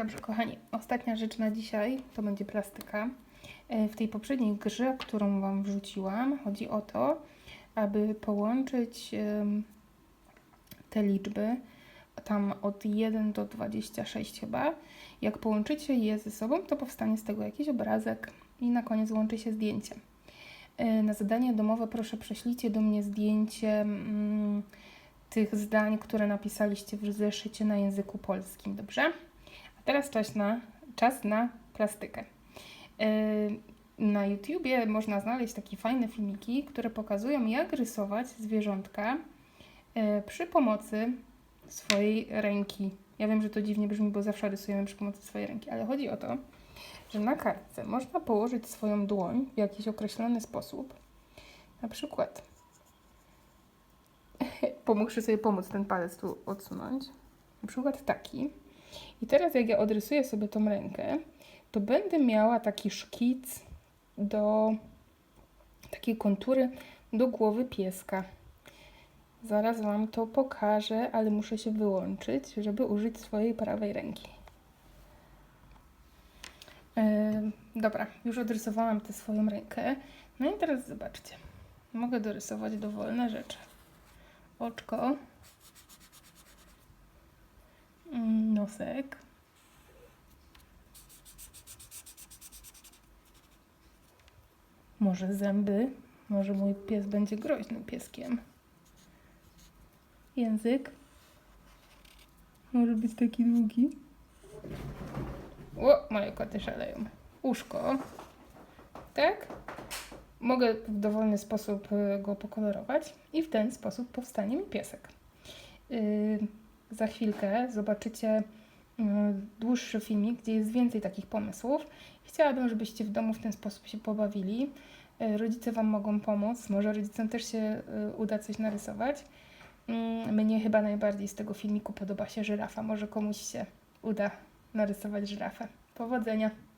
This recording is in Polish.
Dobrze, kochani, ostatnia rzecz na dzisiaj to będzie plastyka. E, W tej poprzedniej grze, którą Wam wrzuciłam, chodzi o to, aby połączyć te liczby, tam od 1 do 26 chyba. Jak połączycie je ze sobą, to powstanie z tego jakiś obrazek i na koniec łączy się zdjęcie. E, Na zadanie domowe proszę prześlijcie do mnie zdjęcie mm, tych zdań, które napisaliście w zeszycie na języku polskim, dobrze? A teraz czas na, czas na plastykę. Yy, Na YouTubie można znaleźć takie fajne filmiki, które pokazują, jak rysować zwierzątka yy, przy pomocy swojej ręki. Ja wiem, że to dziwnie brzmi, bo zawsze rysujemy przy pomocy swojej ręki, ale chodzi o to, że na kartce można położyć swoją dłoń w jakiś określony sposób. Na przykład pomóżcie sobie pomóc ten palec tu odsunąć. Na przykład taki. I teraz jak ja odrysuję sobie tą rękę, to będę miała taki szkic do takiej kontury do głowy pieska. Zaraz Wam to pokażę, ale muszę się wyłączyć, żeby użyć swojej prawej ręki. Yy, dobra, już odrysowałam tę swoją rękę. No i teraz zobaczcie. Mogę dorysować dowolne rzeczy. Oczko. Może zęby. Może mój pies będzie groźnym pieskiem. Język. Może być taki długi. O, moje koty szaleją. Uszko. Tak? Mogę w dowolny sposób y, go pokolorować i w ten sposób powstanie mi piesek. Yy, za chwilkę zobaczycie yy, dłuższy filmik, gdzie jest więcej takich pomysłów. Chciałabym, żebyście w domu w ten sposób się pobawili. Yy, rodzice Wam mogą pomóc, może rodzicom też się yy, uda coś narysować. Yy, Mnie chyba najbardziej z tego filmiku podoba się żyrafa. Może komuś się uda narysować żyrafę. Powodzenia!